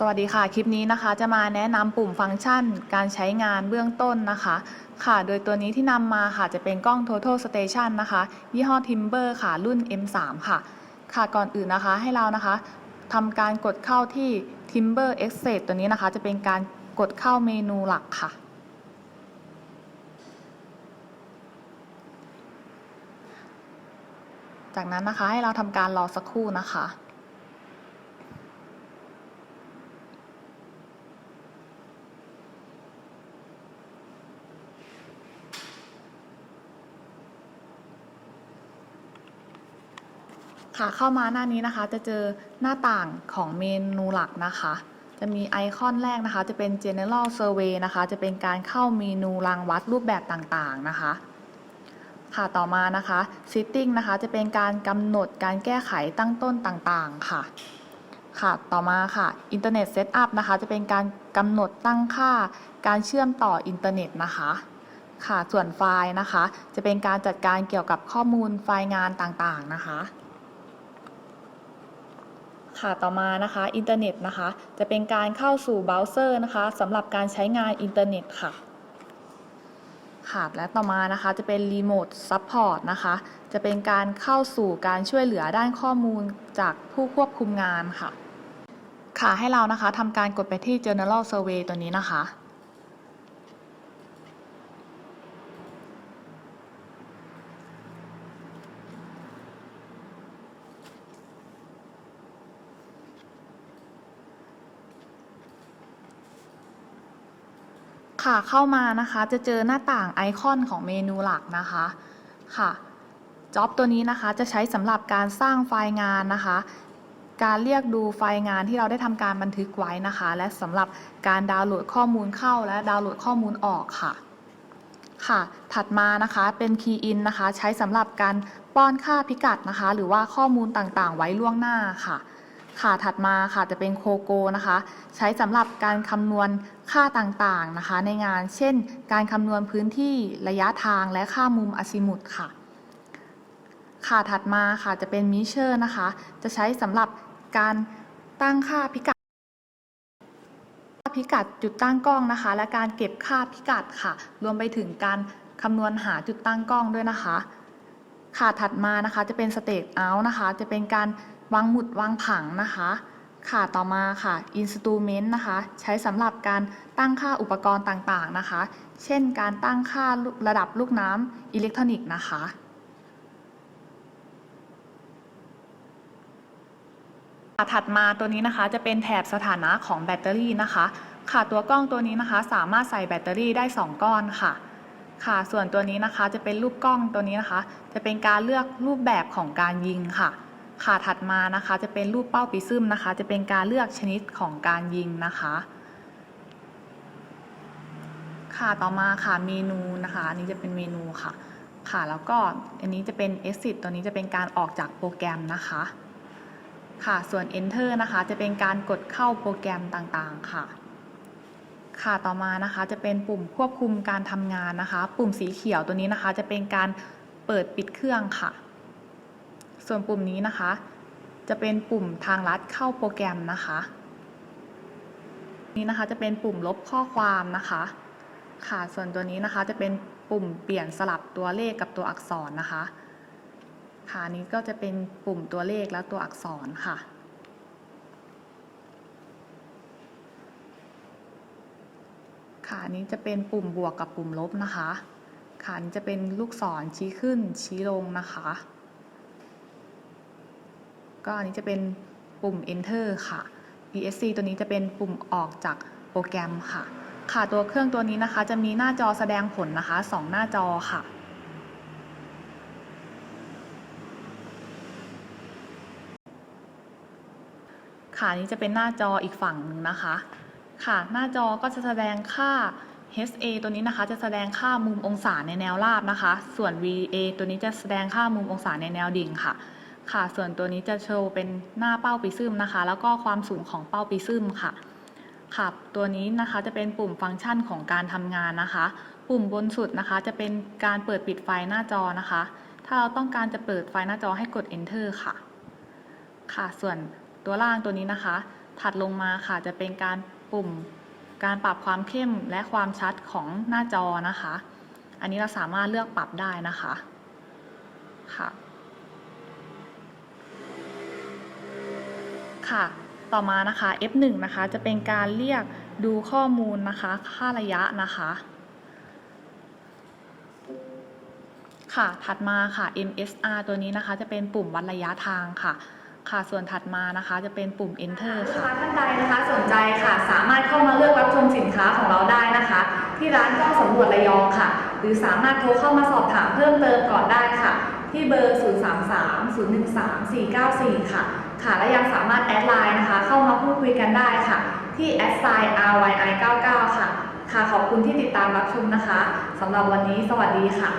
สวัสดีค่ะ คลิปนี้นะคะจะมาแนะนำปุ่มฟังก์ชัน การใช้งานเบื้องต้นนะคะ ค่ะ โดยตัวนี้ที่นำมาค่ะจะเป็นกล้อง Total Station นะคะ ยี่ห้อ Timber ค่ะ รุ่น M3 ค่ะ ค่ะก่อนอื่นนะคะให้เรานะคะทำการกดเข้าที่ Timber Access ตัวนี้นะคะจะเป็นการกดเข้าเมนูหลักค่ะ จากนั้นนะคะให้เราทำการรอสักครู่นะคะ ค่ะเข้ามาหน้านี้นะคะจะเจอหน้าต่างของเมนูหลักนะคะ จะมีไอคอนแรกนะคะ จะเป็น general survey นะคะ จะเป็นการเข้าเมนูรางวัดรูปแบบต่างๆนะคะค่ะต่อมานะคะ setting นะคะจะเป็นการกำหนดการแก้ไขตั้งต้นต่างๆค่ะค่ะ ต่อมาค่ะ internet setup นะคะ จะเป็นการกำหนดตั้งค่าการเชื่อมต่ออินเทอร์เน็ตนะคะ ค่ะ ส่วนไฟล์นะคะ จะเป็นการจัดการเกี่ยวกับข้อมูลไฟล์งานต่างๆนะคะ ค่ะต่อมานะคะอินเทอร์เน็ตนะคะ จะเป็นการเข้าสู่เบราว์เซอร์นะคะสำหรับการใช้งานอินเทอร์เน็ตค่ะค่ะและต่อมานะคะจะเป็นรีโมทซัพพอร์ตนะคะจะเป็นการเข้าสู่การช่วยเหลือด้านข้อมูลจากผู้ควบคุมงานค่ะ ค่ะให้เรานะคะทำการกดไปที่ General Survey ตัวนี้นะคะ ค่ะเข้ามานะคะจะเจอหน้าต่างไอคอนของเมนูหลักนะคะค่ะจ็อบตัวนี้นะคะจะใช้สำหรับการสร้างไฟล์งานนะคะ การเรียกดูไฟล์งานที่เราได้ทำการบันทึกไว้นะคะ และสำหรับการดาวน์โหลดข้อมูลเข้าและดาวน์โหลดข้อมูลออกค่ะค่ะ ถัดมานะคะเป็น Key In นะคะ ใช้สำหรับการป้อนค่าพิกัดนะคะ หรือว่าข้อมูลต่างๆ ไว้ล่วงหน้าค่ะ ค่ะถัดมาค่ะจะเป็นโคโกนะคะ ใช้สำหรับการคำนวณค่าต่างๆนะคะ ในงาน เช่น การคำนวณพื้นที่ระยะทางและค่ามุมอซิมุตค่ะ ค่ะถัดมาค่ะจะเป็นมิเชอร์นะคะ จะใช้สำหรับการตั้งค่าพิกัดพิกัดจุดตั้งกล้องนะคะ และการเก็บค่าพิกัดค่ะ รวมไปถึงการคำนวณหาจุดตั้งกล้องด้วยนะคะ ค่ะถัดมานะคะจะเป็นสเต e เอาท์นะคะ จะเป็นการ วางหมุดวางผังนะคะ ค่ะต่อมาค่ะ Instrument นะคะ ใช้สำหรับการตั้งค่าอุปกรณ์ต่างๆนะคะ เช่นการตั้งค่าระดับลูกน้ำอิเล็กทรอนิกส์นะคะถัดมาตัวนี้นะคะจะเป็นแถบสถานะของแบตเตอรี่นะคะ ค่ะตัวกล้องตัวนี้นะคะ สามารถใส่แบตเตอรี่ได้ 2 ก้อนค่ะ ค่ะส่วนตัวนี้นะคะจะเป็นรูปกล้องตัวนี้นะคะ จะเป็นการเลือกรูปแบบของการยิงค่ะ ค่ะถัดมานะคะจะเป็นรูปเป้าปีซึมนะคะ จะเป็นการเลือกชนิดของการยิงนะคะ ค่ะต่อมาค่ะเมนูนะคะอันนี้จะเป็นเมนูค่ะ ค่ะแล้วก็อันนี้จะเป็น exit ตัวนี้จะเป็นการออกจากโปรแกรมนะคะ ค่ะส่วน enter นะคะจะเป็นการกดเข้าโปรแกรมต่างๆค่ะค่ะต่อมานะคะจะเป็นปุ่มควบคุมการทำงานนะคะ ปุ่มสีเขียวตัวนี้นะคะ จะเป็นการเปิดปิดเครื่องค่ะ ส่วนปุ่มนี้นะคะ จะเป็นปุ่มทางลัดเข้าโปรแกรมนะคะ นี้นะคะจะเป็นปุ่มลบข้อความนะคะ ค่ะส่วนตัวนี้นะคะจะเป็นปุ่มเปลี่ยนสลับตัวเลขกับตัวอักษรนะคะ ค่ะอันนี้ก็จะเป็นปุ่มตัวเลขและตัวอักษรค่ะค่ะอันนี้จะเป็นปุ่มบวกกับปุ่มลบนะคะ ค่ะนี้จะเป็นลูกศรชี้ขึ้นชี้ลงนะคะ ก็อันนี้จะเป็นปุ่ม enter ค่ะ ESC ตัวนี้จะเป็นปุ่มออกจากโปรแกรมค่ะ ค่ะตัวเครื่องตัวนี้นะคะ จะมีหน้าจอแสดงผลนะคะสองหน้าจอค่ะค่ะนี่จะเป็นหน้าจออีกฝั่งหนึ่งนะคะ ค่ะ หน้าจอก็จะแสดงค่า HA ตัวนี้นะคะ จะแสดงค่ามุมองศาในแนวราบนะคะ ส่วน VA ตัวนี้จะแสดงค่ามุมองศาในแนวดิ่งค่ะ ค่ะ ส่วนตัวนี้จะโชว์เป็นหน้าเป้าปีซึมนะคะ แล้วก็ความสูงของเป้าปีซึมค่ะค่ะ ตัวนี้นะคะจะเป็นปุ่มฟังก์ชันของการทำงานนะคะ ปุ่มบนสุดนะคะ จะเป็นการเปิดปิดไฟหน้าจอนะคะ ถ้าเราต้องการจะเปิดไฟหน้าจอให้กด enter ค่ะ ค่ะ ส่วนตัวล่างตัวนี้นะคะ ถัดลงมาค่ะจะเป็นการปุ่มการปรับความเข้มและความชัดของหน้าจอนะคะ อันนี้เราสามารถเลือกปรับได้นะคะ ค่ะ ค่ะ ต่อมานะคะ F1 นะคะจะเป็นการเรียกดูข้อมูลนะคะค่าระยะนะคะ ค่ะ ถัดมาค่ะ MSR ตัวนี้นะคะ จะเป็นปุ่มวัดระยะทางค่ะค่ะส่วนถัดมานะคะจะเป็นปุ่ม Enter ค่ะท่านใดนะคะสนใจค่ะ สามารถเข้ามาเลือกรับชมสินค้าของเราได้นะคะ ที่ร้านกล้องสำรวจระยองค่ะ หรือสามารถโทรเข้ามาสอบถามเพิ่มเติมก่อนได้ค่ะ ที่เบอร์ 033 013 494 ค่ะ ค่ะและยังสามารถแอดไลน์นะคะ เข้ามาพูดคุยกันได้ค่ะ ที่แอดไซน์ RYI 99ค่ะ ค่ะขอบคุณที่ติดตามรับชมนะคะสำหรับวันนี้สวัสดีค่ะ